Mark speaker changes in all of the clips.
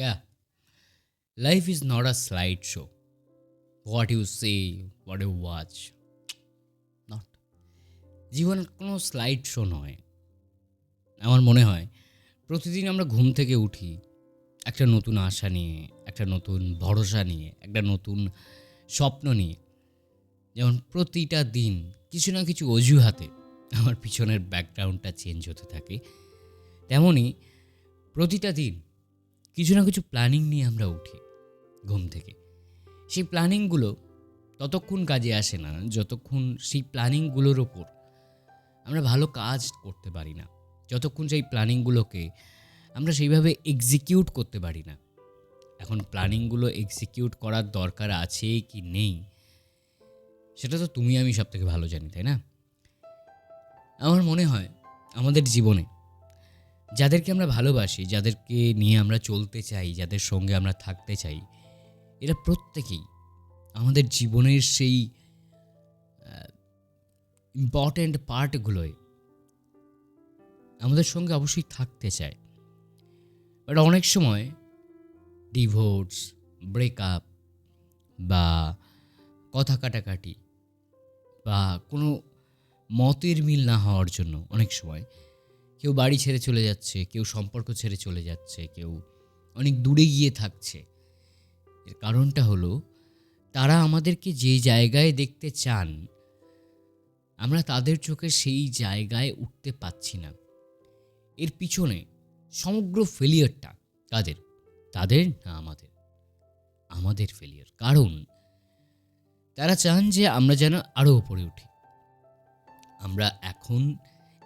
Speaker 1: Yeah. Life is not a slideshow. What you see, what you watch. Not. জীবন কোনো slide show নয় আমার মনে হয় প্রতিদিন আমরা ঘুম থেকে উঠি একটা নতুন আশা নিয়ে একটা নতুন ভরসা নিয়ে একটা নতুন স্বপ্ন নিয়ে যেমন প্রতিটা দিন কিছু না কিছু অজুহাতে আমার পিছনের ব্যাকগ্রাউন্ডটা চেঞ্জ হতে থাকে তেমনই প্রতিটা দিন কিছু না কিছু প্ল্যানিং নিয়ে আমরা উঠি ঘুম থেকে। সেই প্ল্যানিংগুলো ততক্ষণ কাজে আসে না, যতক্ষণ সেই প্ল্যানিংগুলোর ওপর আমরা ভালো কাজ করতে পারি না, যতক্ষণ সেই প্ল্যানিংগুলোকে আমরা সেইভাবে এক্সিকিউট করতে পারি না। এখন প্ল্যানিংগুলো এক্সিকিউট করার দরকার আছে কি নেই, সেটা তো তুমি আমি সব থেকে ভালো জানি, তাই না? আমার মনে হয় আমাদের জীবনে যাদেরকে আমরা ভালোবাসি, যাদেরকে নিয়ে আমরা চলতে চাই, যাদের সঙ্গে আমরা থাকতে চাই, এরা প্রত্যেকেই আমাদের জীবনের সেই ইম্পর্ট্যান্ট পার্টগুলোয় আমাদের সঙ্গে অবশ্যই থাকতে চায়। বাট অনেক সময় ডিভোর্স ব্রেকআপ বা কথা কাটাকাটি বা কোনো মতের মিল না হওয়ার জন্য অনেক সময় কেউ বাড়ি ছেড়ে চলে যাচ্ছে, কেউ সম্পর্ক ছেড়ে চলে যাচ্ছে, কেউ অনেক দূরে গিয়ে থাকছে। এর কারণটা হলো, তারা আমাদেরকে যে জায়গায় দেখতে চান, আমরা তাদের চোখে সেই জায়গায় উঠতে পাচ্ছি না। এর পিছনে সমগ্র ফেলিয়ারটা তাদের তাদের না আমাদের? আমাদের ফেলিয়ার কারণ তারা চান যে আমরা যেন আরও উপরে উঠি। আমরা এখন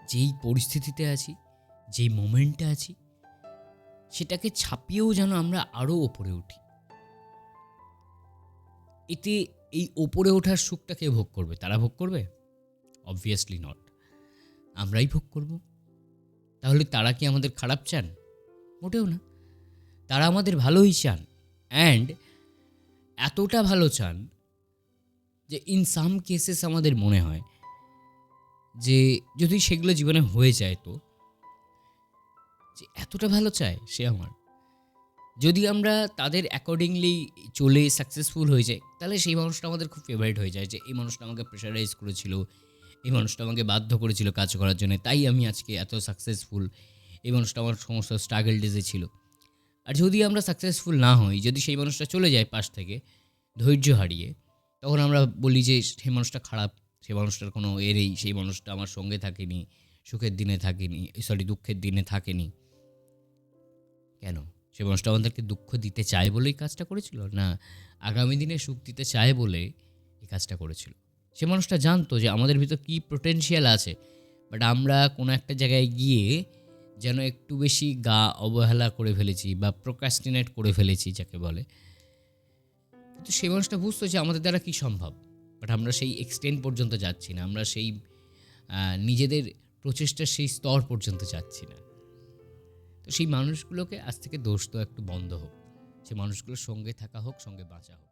Speaker 1: যেই পরিস্থিতিতে আছি, যেই মোমেন্টে আছি, সেটাকে ছাপিয়েও যেন আমরা আরও ওপরে উঠি। এতে এই ওপরে ওঠার সুখটা কে ভোগ করবে? তারা ভোগ করবে? অবভিয়াসলি নট আমরাই ভোগ করব। তাহলে তারা কি আমাদের খারাপ চান? মোটেও না। তারা আমাদের ভালোই চান। অ্যান্ড এতটা ভালো চান যে ইন সাম কেসেস আমাদের মনে হয় যে যদি সেগুলো জীবনে হয়ে যায় তো, যে এতটা ভালো চায় সে আমার। যদি আমরা তাদের অ্যাকর্ডিংলি চলে সাকসেসফুল হয়ে যাই, তাহলে সেই মানুষটা আমাদের খুব ফেভারিট হয়ে যায় যে, এই মানুষটা আমাকে প্রেশারাইজ করেছিল, এই মানুষটা আমাকে বাধ্য করেছিল কাজ করার জন্য, তাই আমি আজকে এত সাকসেসফুল এই মানুষটা আমার সমস্ত স্ট্রাগল ডেজে ছিল। আর যদি আমরা সাকসেসফুল না হই, যদি সেই মানুষটা চলে যায় পাশ থেকে ধৈর্য হারিয়ে, তখন আমরা বলি যে সেই মানুষটা খারাপ সেই মানুষটার কোনো এরেই সেই মানুষটা আমার সঙ্গে থাকেনি, সুখের দিনে থাকেনি সরি দুঃখের দিনে থাকেনি। কেন? সে মানুষটা আমাদেরকে দুঃখ দিতে চায় বলেই কাজটা করেছিল? না, আগামী দিনে সুখ দিতে চায় বলে এই কাজটা করেছিল। সে মানুষটা জানতো যে আমাদের ভিতর কী পোটেনশিয়াল আছে বাট আমরা কোনো একটা জায়গায় গিয়ে যেন একটু বেশি গা অবহেলা করে ফেলেছি বা প্রোকাস্টিনেট করে ফেলেছি, যাকে বলে। কিন্তু সেই মানুষটা বুঝতো যে আমাদের দ্বারা কী সম্ভব? বাট আমরা সেই এক্সটেন্ড পর্যন্ত যাচ্ছি না। আমরা সেই নিজেদের প্রচেষ্টার সেই স্তর পর্যন্ত যাচ্ছি না। তো সেই মানুষগুলোকে আজ থেকে দোষ তো একটু বন্ধ হোক। সেই মানুষগুলোর সঙ্গে থাকা হোক, সঙ্গে বাঁচা হোক।